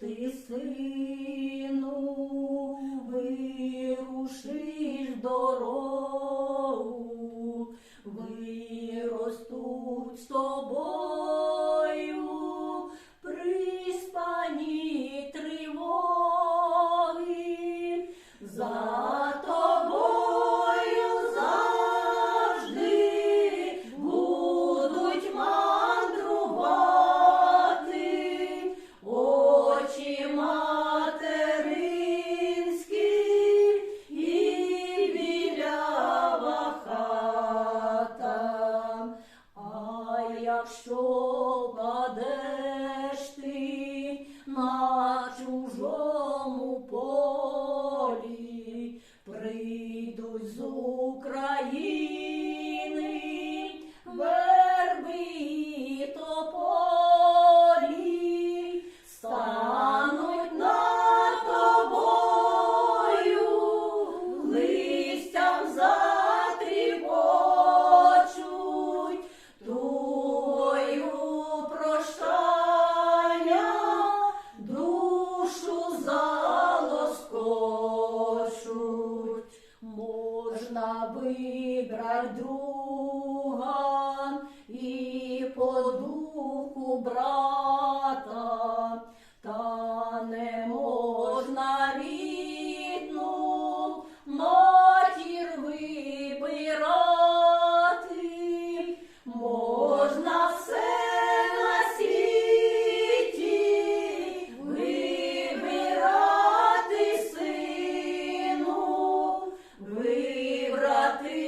ти, сину, вирушиш дорогу, виростуть з тобою. що паде. Можно выбрать друг. எல்லாத்தையும்